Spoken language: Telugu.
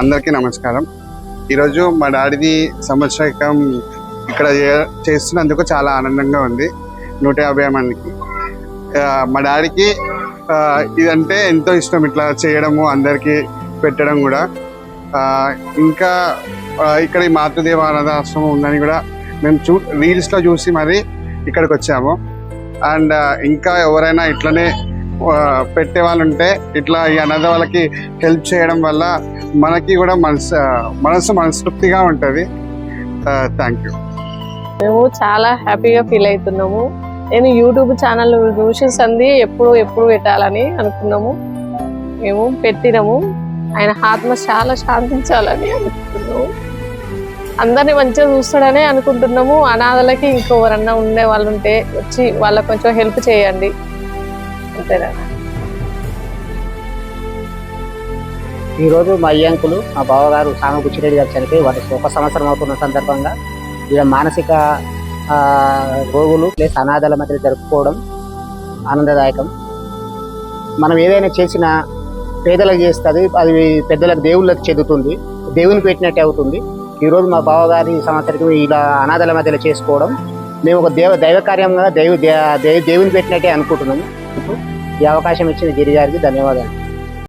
అందరికీ నమస్కారం. ఈరోజు మా డాడీది సంవత్సరకం ఇక్కడ చేస్తున్నందుకు చాలా ఆనందంగా ఉంది. నూట యాభై మందికి. మా డాడీకి ఇదంటే ఎంతో ఇష్టం ఇట్లా చేయడము అందరికీ పెట్టడం కూడా. ఇంకా ఇక్కడ ఈ మాతృదేవ అనాథాశ్రమం ఉందని కూడా మేము చూ రీల్స్లో చూసి మరి ఇక్కడికి వచ్చాము. అండ్ ఇంకా ఎవరైనా ఇట్లనే పెట్టే వాళ్ళు ఉంటే ఇట్లా ఈ అనాథ వాళ్ళకి హెల్ప్ చేయడం వల్ల మనకి కూడా మనసు మనసు మనస్తృప్తిగా ఉంటుంది. థ్యాంక్ యూ మేము చాలా హ్యాపీగా ఫీల్ అవుతున్నాము. నేను యూట్యూబ్ ఛానల్ చూసి సంది ఎప్పుడు ఎప్పుడు పెట్టాలని అనుకున్నాము. మేము పెట్టినాము. ఆయన ఆత్మ చాలా శాంతించాలని అనుకుంటున్నాము అందరిని మంచిగా చూస్తాడనే అనుకుంటున్నాము. అనాథలకి ఇంకెవరన్నా ఉండే వాళ్ళు ఉంటే వచ్చి వాళ్ళకి కొంచెం హెల్ప్ చేయండి. అంతేనా? ఈరోజు మా అయ్యంకులు మా బావగారు సామ బుచ్చిరెడ్డి గారు చనిపోయి వారి ఒక సంవత్సరం అవుతున్న సందర్భంగా ఇలా మానసిక రోగులు ప్లస్ అనాథల మధ్య జరుపుకోవడం ఆనందదాయకం. మనం ఏదైనా చేసిన పేదలకు చేస్తుంది అది పెద్దలకు దేవుళ్ళకి చెందుతుంది దేవుని పెట్టినట్టే అవుతుంది. ఈరోజు మా బావగారి సంవత్సరం ఇలా అనాథల మధ్యలో చేసుకోవడం మేము ఒక దేవ దైవ కార్యంగా దైవ దే- దేవుని పెట్టినట్టే అనుకుంటున్నాము. ఈ అవకాశం ఇచ్చిన గిరిజారికి ధన్యవాదాలు.